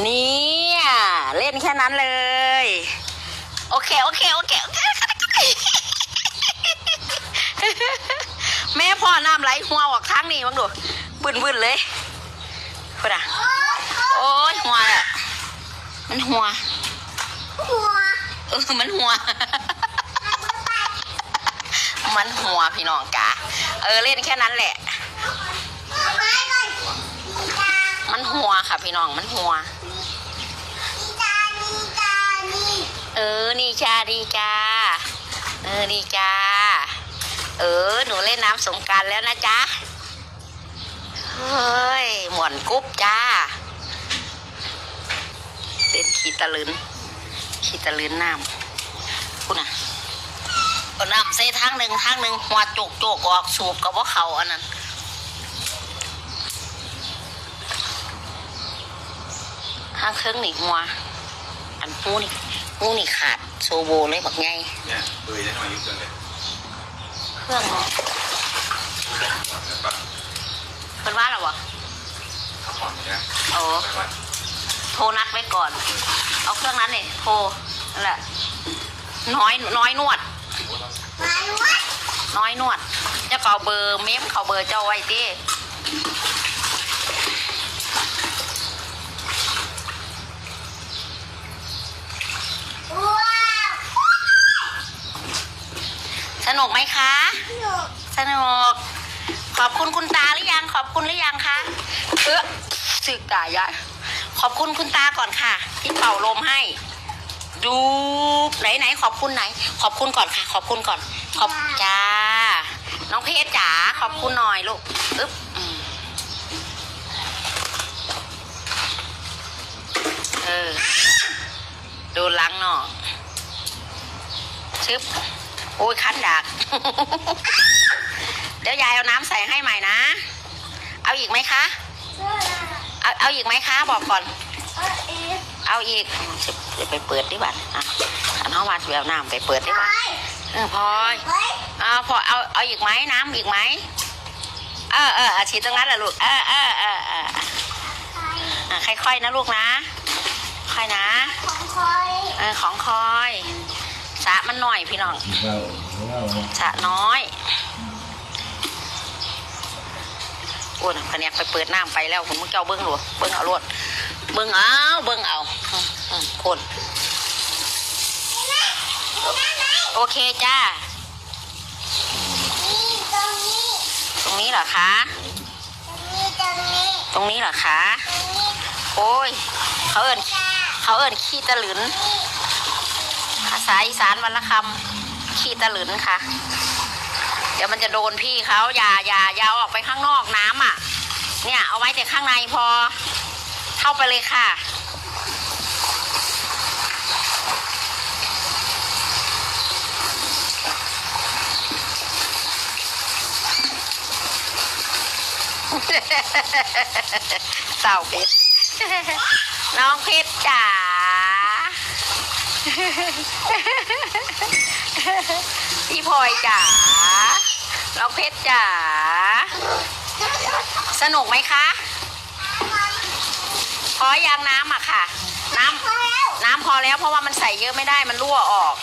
เนี่ยเล่นแค่นั้นเลย โอเคโอเคโอเคโอเคแม่พ่อน้ำไหลหัวออกทางนี้มั้งดูบึนบึนๆเลยพูดอะโอ้ยหัวอะมันหัว หัวเออมันหัว มันหัวพี่น้องกะเออเล่นแค่นั้นแหละไม้ก่อนตามันหัว ค่ะพี่น้องมันหัวดีตาดีตานี่เออ นี่จ้าดีจ้า เออดีจ้า เออ หนูเล่นน้ำสงกรารแล้วนะจ๊ะ เฮ้ย หมวนกุ๊บจ้าเล่นขีตะลืนขีตะลืนน้ำคุณน่ะเอาน้ำใส่ทางหนึ่งทางหนึ่งหัวโจกโจกออกสูบกับว่าเขาอันนั้น ทางเครื่องหนีหัวอันหูนี่หูนี่ขาดโซโบเลยบักไงเนี่ยเบยได้หน่อยยุ่งจังเลยเครื่องเนาะเป็นว่าเหรอวะทำหมอนเนี่ยโอ้ไปวัดโทรนัดไว้ก่อน เอาเครื่องนั้นเนี่ยโทรนั่นแหละน้อยน้อยนวดมาวัดน้อยนวดจะเก่าเบอร์เมมเขาเบอร์เจ้าไว้ตี ว้าว ส นุกไหมคะ สนุก ขอบคุณคุณตาหรือยัง ขอบคุณหรือยังคะเออสึกตายายขอบคุณคุณตาก่อนค่ะ ที่เป่าลมให้ ดูไหนไหนขอบคุณไหน ขอบคุณก่อนค่ะ ขอบคุณก่อน ขอบจ้า น้องเพชรจ๋าขอบคุณหน่อยลูกอึ๊บเออ ดูล้างเนาะชึบ โอ้ยคันดักเดี๋ยวยายเอาน้ำใส่ให้ใหม่นะ เอาอีกไหมคะ เอาเอาอีกไหมคะ บอกก่อน เออเออเอาอีกเดี๋ยวไปเปิดดิบัตอะอันน้องวัดแบบน้ำไปเปิดดิบัตเออพลอยเฮ้ยเอาพอเอาเอาอีกไหมน้ำอีกไหมเออเอออาชีตรงนั้นแหละลูกเออเออเออเอออะค่อยๆนะลูกนะ ค่อยนะ ของคอยเออของคอย สระมันหน่อยพี่น้องสระน้อยโอ้ยพะเนียกไปเปิดน้ำไปแล้วคุณมุกเจ้าเบิ้งหลวเบิ้งเอารวดเบิ้งเอาเบิ้งเอาอืมอืมคนโอเคจ้านี่ตรงนี้ตรงนี้เหรอคะ ตรงนี้ตรงนี้ตรงนี้เหรอคะตรงนี้โอ้ย เขาเอิญจ้าเขาเอิญขี้ตะหลืนภาษาอีสานวันละคำขี้ตะหลืนค่ะ เดี๋ยวมันจะโดนพี่เขาอย่าอย่าอย่าออกไปข้างนอกน้ำอะ เนี่ย เอาไว้แต่ข้างในพอ เข้าไปเลยค่ะเต่าเพชรน้องเพชรจ๋า พี่พลอยจ๋าน้องเพชรจ๋า สนุกไหมคะ พอยางน้ำอะค่ะ น้ำน้ำพอแล้วเพราะว่ามันใส่เยอะไม่ได้มันรั่วออก